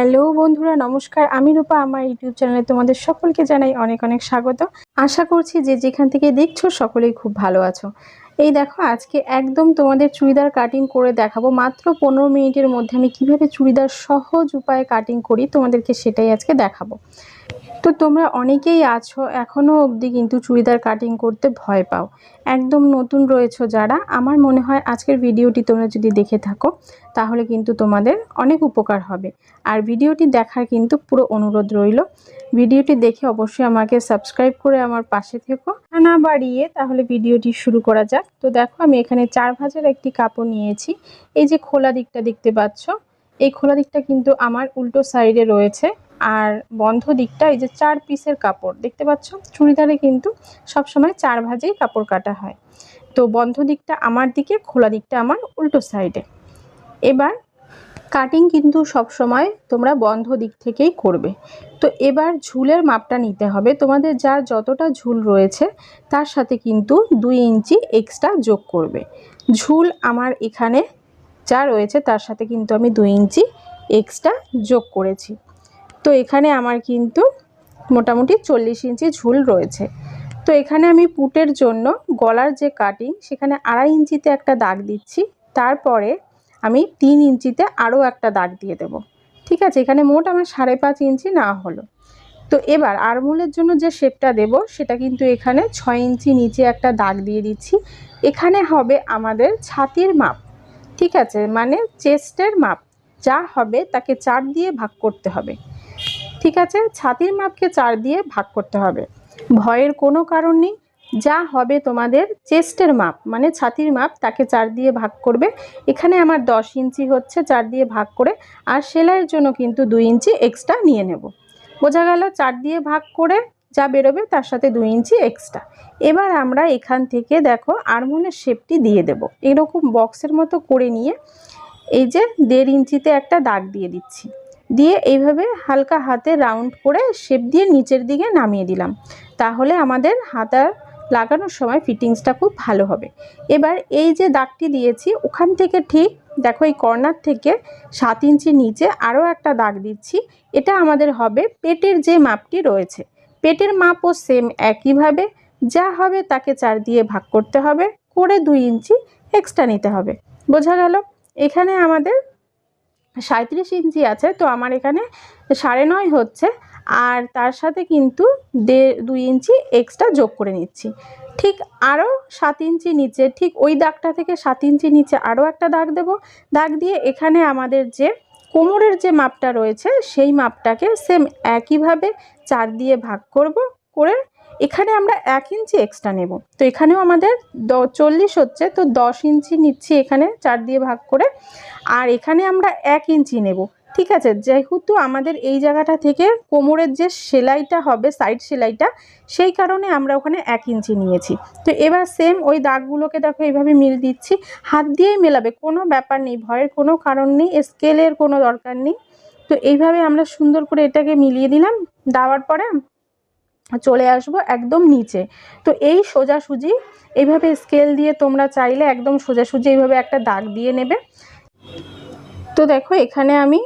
Hello বন্ধুরা, নমস্কার। আমি রূপা, আমার ইউটিউব চ্যানেলে তোমাদের সকলকে জানাই অনেক অনেক স্বাগত। আশা করছি যে যেখান থেকে দেখছ সকলেই খুব ভালো আছো। এই দেখো, আজকে একদম তোমাদের চুড়িদার কাটিং করে দেখাবো। মাত্র পনেরো মিনিটের মধ্যে আমি কীভাবে চুড়িদার সহজ উপায়ে কাটিং করি তোমাদেরকে সেটাই আজকে দেখাবো। তো তোমরা অনেকেই আছো এখনও অবধি কিন্তু চুড়িদার কাটিং করতে ভয় পাও। একদম নতুন রয়েছো যারা, আমার মনে হয় আজকের ভিডিওটি তোমরা যদি দেখে থাকো, তাহলে কিন্তু তোমাদের অনেক উপকার হবে। আর ভিডিওটি দেখার কিন্তু পুরো অনুরোধ রইল। ভিডিওটি দেখে অবশ্যই আমাকে সাবস্ক্রাইব করে আমার পাশে থেকো। না বাড়িয়ে তাহলে ভিডিওটি শুরু করা যাক। তো দেখো, আমি এখানে চার ভাজের একটি কাপড় নিয়েছি। এই যে খোলা দিকটা দেখতে পাচ্ছ, এই খোলা দিকটা কিন্তু আমার উল্টো সাইডে রয়েছে। আর বন্ধ দিকটা এই যে চার পিসের কাপড়, দেখতে পাচ্ছ? চুড়িদারে কিন্তু সব সময় চার ভাজেই কাপড় কাটা হয়। তো বন্ধ দিকটা আমার দিকে, খোলা দিকটা আমার উল্টো সাইডে। এবার কাটিং কিন্তু সব সময় তোমরা বন্ধ দিক থেকেই করবে। তো এবার ঝুলের মাপটা নিতে হবে। তোমাদের যার যতটা ঝুল রয়েছে, তার সাথে কিন্তু দুই ইঞ্চি এক্সট্রা যোগ করবে। ঝুল আমার এখানে যা রয়েছে, তার সাথে কিন্তু আমি দুই ইঞ্চি এক্সট্রা যোগ করেছি। তো এখানে আমার কিন্তু মোটামুটি চল্লিশ ইঞ্চি ঝুল রয়েছে। তো এখানে আমি পুটের জন্য গলার যে কাটিং সেখানে আড়াই ইঞ্চিতে একটা দাগ দিচ্ছি। তারপরে আমি তিন ইঞ্চিতে আরও একটা দাগ দিয়ে দেব। ঠিক আছে? এখানে মোট আমার সাড়ে পাঁচ ইঞ্চি না হলো। তো এবার আরমুলের জন্য যে শেপটা দেব, সেটা কিন্তু এখানে ছয় ইঞ্চি নিচে একটা দাগ দিয়ে দিচ্ছি। এখানে হবে আমাদের ছাতির মাপ। ঠিক আছে? মানে চেস্টের মাপ। যা হবে তাকে চার দিয়ে ভাগ করতে হবে। ঠিক আছে? ছাতির মাপকে চার দিয়ে ভাগ করতে হবে। ভয়ের কোনো কারণ নেই। যা হবে তোমাদের চেস্টের মাপ মানে ছাতির মাপ, তাকে চার দিয়ে ভাগ করবে। এখানে আমার দশ ইঞ্চি হচ্ছে, চার দিয়ে ভাগ করে, আর সেলাইয়ের জন্য কিন্তু দুই ইঞ্চি এক্সট্রা নিয়ে নেব। বোঝা গেল, চার দিয়ে ভাগ করে যা বেরোবে, তার সাথে দুই ইঞ্চি এক্সট্রা এবার আমরা এখান থেকে দেখো আরমোলের শেপটি দিয়ে দেব। এরকম বক্সের মতো করে নিয়ে, এই যে দেড় ইঞ্চিতে একটা দাগ দিয়ে দিচ্ছি। দিয়ে এইভাবে হালকা হাতে রাউন্ড করে শেপ দিয়ে নিচের দিকে নামিয়ে দিলাম। তাহলে আমাদের হাতার লাগানোর সময় ফিটিংসটা খুব ভালো হবে। এবার এই যে দাগটি দিয়েছি, ওখান থেকে ঠিক দেখো এই কর্নার থেকে সাত ইঞ্চি নিচে আরও একটা দাগ দিচ্ছি। এটা আমাদের হবে পেটের যে মাপটি রয়েছে। পেটের মাপও সেম একইভাবে যা হবে তাকে চার দিয়ে ভাগ করতে হবে, করে দুই ইঞ্চি এক্সট্রা নিতে হবে। বোঝা গেল? এখানে আমাদের সাঁত্রিশ ইঞ্চি আছে, তো আমার এখানে সাড়ে নয় হচ্ছে। আর তার সাথে কিন্তু দেড়, দুই ইঞ্চি এক্সট্রা যোগ করে নিচ্ছি। ঠিক আরও সাত ইঞ্চি নিচে, ঠিক ওই দাগটা থেকে সাত ইঞ্চি নিচে আরও একটা দাগ দেব। দাগ দিয়ে এখানে আমাদের যে কোমরের যে মাপটা রয়েছে, সেই মাপটাকে সেম একইভাবে চার দিয়ে ভাগ করব, করে এখানে আমরা এক ইঞ্চি এক্সট্রা নেব। তো এখানেও আমাদের দ, চল্লিশ হচ্ছে, তো দশ ইঞ্চি নিচ্ছি এখানে চার দিয়ে ভাগ করে। আর এখানে আমরা এক ইঞ্চি নেব, ঠিক আছে? যেহেতু আমাদের এই জায়গাটা থেকে কোমরের যে সেলাইটা হবে সাইড সেলাইটা, সেই কারণে আমরা ওখানে এক ইঞ্চি নিয়েছি। তো এবার সেম ওই দাগগুলোকে দেখো এইভাবে মিল দিচ্ছি। হাত দিয়েই মেলাবে, কোনো ব্যাপার নেই, ভয়ের কোনো কারণ নেই স্কেলের কোনো দরকার নেই। তো এইভাবে আমরা সুন্দর করে এটাকে মিলিয়ে দিলাম। দেওয়ার পরে চলে আসব একদম নিচে। তো এই সোজাসুজি, এইভাবে স্কেল দিয়ে তোমরা চাইলে একদম সোজাসুজি এইভাবে একটা দাগ দিয়ে নেবে। তো দেখো, এখানে আমি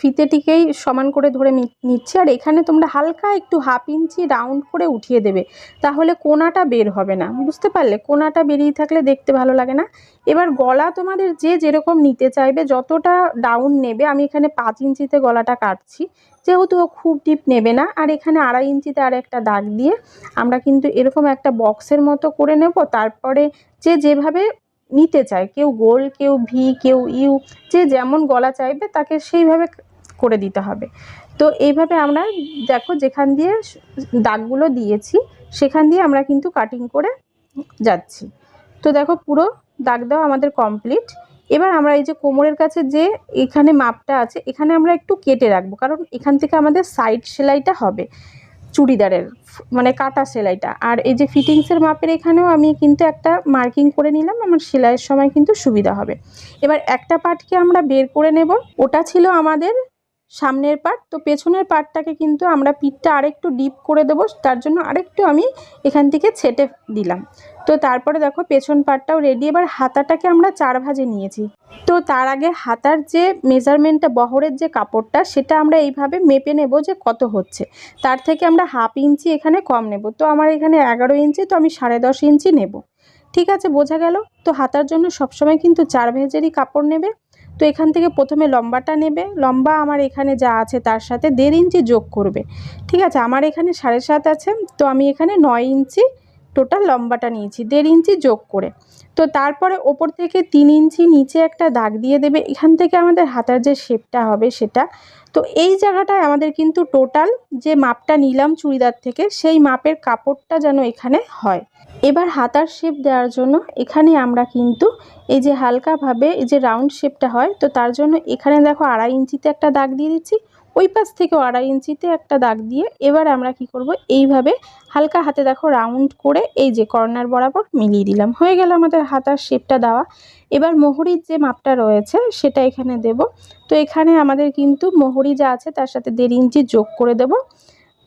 ফিতেটিকেই সমান করে ধরে নিচ্ছি। আর এখানে তোমরা হালকা একটু হাফ ইঞ্চি রাউন্ড করে উঠিয়ে দেবে। তাহলে কোনাটা বের হবে না। বুঝতে পারলে? কোনাটা বেরিয়ে থাকলে দেখতে ভালো লাগে না। এবার গলা তোমাদের যে যেরকম নিতে চাইবে, যতটা ডাউন নেবে, আমি এখানে পাঁচ ইঞ্চিতে গলাটা কাটছি। যেহেতু ও খুব ডিপ নেবে না, আর এখানে আড়াই ইঞ্চিতে আর একটা দাগ দিয়ে আমরা কিন্তু এরকম একটা বক্সের মতো করে নেব। তারপরে যে যেভাবে নিতে চায়। কেউ গোল, কেউ ভি কেউ ইউ যে যেমন গলা চাইবে তাকে সেইভাবে করে দিতে হবে। তো এইভাবে আমরা দেখো যেখান দিয়ে দাগগুলো দিয়েছি, সেখান দিয়ে আমরা কিন্তু কাটিং করে যাচ্ছি। তো দেখো পুরো দাগ দেওয়া আমাদের কমপ্লিট এবার আমরা এই যে কোমরের কাছে যে এখানে মাপটা আছে, এখানে আমরা একটু কেটে রাখব। কারণ এখান থেকে আমাদের সাইড সেলাইটা হবে। চুড়িদারের মানে কাটা সেলাইটা। আর এই যে ফিটিংসের মাপের এখানেও আমি কিন্তু একটা মার্কিং করে নিলাম, আমার সেলাইয়ের সময় কিন্তু সুবিধা হবে। এবার একটা পার্টকে আমরা বের করে নেব, ওটা ছিল আমাদের সামনের পার্ট, তো পেছনের পার্টটাকে কিন্তু আমরা পিঠটা আরেকটু ডিপ করে দেবো, তার জন্য আরেকটু আমি এখান থেকে ছেটে দিলাম। তো তারপরে দেখো পেছন পার্টটাও রেডি এবার হাতাটাকে আমরা চার ভাজে নিয়েছি। তো তার আগে হাতার যে মেজারমেন্টটা বহরের যে কাপড়টা, সেটা আমরা এইভাবে মেপে নেব যে কত হচ্ছে। তার থেকে আমরা হাফ ইঞ্চি এখানে কম নেব। তো আমার এখানে এগারো ইঞ্চি, তো আমি সাড়ে দশ ইঞ্চি নেব। ঠিক আছে, বোঝা গেল? তো হাতার জন্য সবসময় কিন্তু চার ভেজেরই কাপড় নেবে। তো এখান থেকে প্রথমে লম্বাটা নেবে। লম্বা আমার এখানে যা আছে তার সাথে দেড় ইঞ্চি যোগ করবে। ঠিক আছে, আমার এখানে সাড়ে সাত আছে, তো আমি এখানে নয় ইঞ্চি টোটাল লম্বাটা নিয়েছি, দেড় ইঞ্চি যোগ করে। তো তারপরে ওপর থেকে তিন ইঞ্চি নিচে একটা দাগ দিয়ে দেবে, এখান থেকে আমাদের হাতার যে শেপটা হবে সেটা। তো এই জায়গাটায় আমাদের কিন্তু টোটাল যে মাপটা নিলাম চুড়িদার থেকে, সেই মাপের কাপড়টা যেন এখানে হয়। এবার হাতার শেপ দেওয়ার জন্য এখানে আমরা কিন্তু এই যে হালকাভাবে এই যে রাউন্ড শেপটা হয়, তো তার জন্য এখানে দেখো আড়াই ইঞ্চিতে একটা দাগ দিয়ে দিচ্ছি ওই পাশ থেকেও আড়াই ইঞ্চিতে একটা দাগ দিয়ে এবার আমরা কি করব? এইভাবে হালকা হাতে দেখো রাউন্ড করে এই যে কর্নার বরাবর মিলিয়ে দিলাম। হয়ে গেল আমাদের হাতার শেপটা দেওয়া। এবার মোহরির যে মাপটা রয়েছে সেটা এখানে দেব। তো এখানে আমাদের কিন্তু মোহরি যা আছে তার সাথে দেড় ইঞ্চি যোগ করে দেব।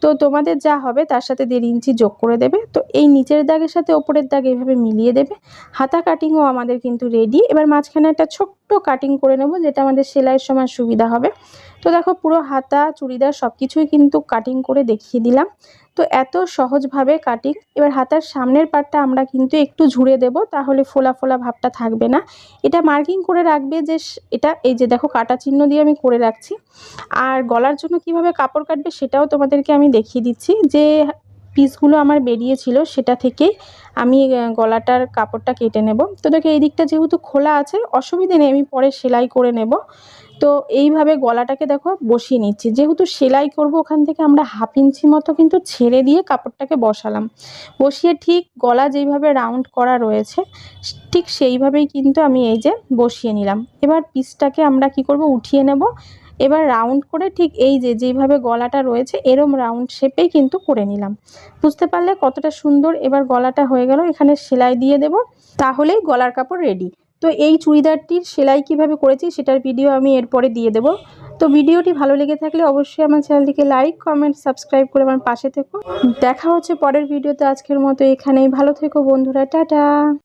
তো তোমাদের যা হবে তার সাথে দেড় ইঞ্চি যোগ করে দেবে। তো এই নিচের দাগের সাথে ওপরের দাগ এভাবে মিলিয়ে দেবে। হাতা কাটিংও আমাদের কিন্তু রেডি এবার মাঝখানে একটা ছোট্ট কাটিং করে নেব, যেটা আমাদের সেলাইয়ের সময় সুবিধা হবে। তো দেখো পুরো হাতা, চুড়িদার সব কিছুই কিন্তু কাটিং করে দেখিয়ে দিলাম। তো এত সহজভাবে কাটিং এবার হাতার সামনের পার্টটা আমরা কিন্তু একটু ঝুড়ে দেব, তাহলে ফোলা ফোলা ভাবটা থাকবে না। এটা মার্কিং করে রাখবে যে এটা এই যে দেখো কাটা চিহ্ন দিয়ে আমি করে রাখছি। আর গলার জন্য কীভাবে কাপড় কাটবে সেটাও তোমাদেরকে আমি দেখিয়ে দিচ্ছি যে পিসগুলো আমার বেরিয়েছিল, সেটা থেকেই আমি গলাটার কাপড়টা কেটে নেব। তো দেখো, এই দিকটা যেহেতু খোলা আছে, অসুবিধে নেই, আমি পরে সেলাই করে নেব। তো এইভাবে গলাটাকে দেখো বসিয়ে নিচ্ছি। যেহেতু সেলাই করব, ওখান থেকে আমরা হাফ ইঞ্চি মতো কিন্তু ছেড়ে দিয়ে কাপড়টাকে বসালাম। বসিয়ে ঠিক গলা যেইভাবে রাউন্ড করা রয়েছে, ঠিক সেইভাবেই কিন্তু আমি এই যে বসিয়ে নিলাম। এবার পিসটাকে আমরা কি করব, উঠিয়ে নেব। এবার রাউন্ড করে ঠিক এই যে, যেইভাবে গলাটা রয়েছে, এরম রাউন্ড শেপেই কিন্তু করে নিলাম। বুঝতে পারলে কতটা সুন্দর এবার গলাটা হয়ে গেল, এখানে সেলাই দিয়ে দেব, তাহলেই গলার কাপড় রেডি তো এই চুড়িদারটির সেলাই কীভাবে করেছি সেটার ভিডিও আমি এরপরে দিয়ে দেব। তো ভিডিওটি ভালো লেগে থাকলে অবশ্যই আমার চ্যানেলটিকে লাইক কমেন্ট সাবস্ক্রাইব করে আমার পাশে থেকো। দেখা হচ্ছে পরের ভিডিওতে আজকের মতো এখানেই। ভালো থেকো বন্ধুরা, টাটা!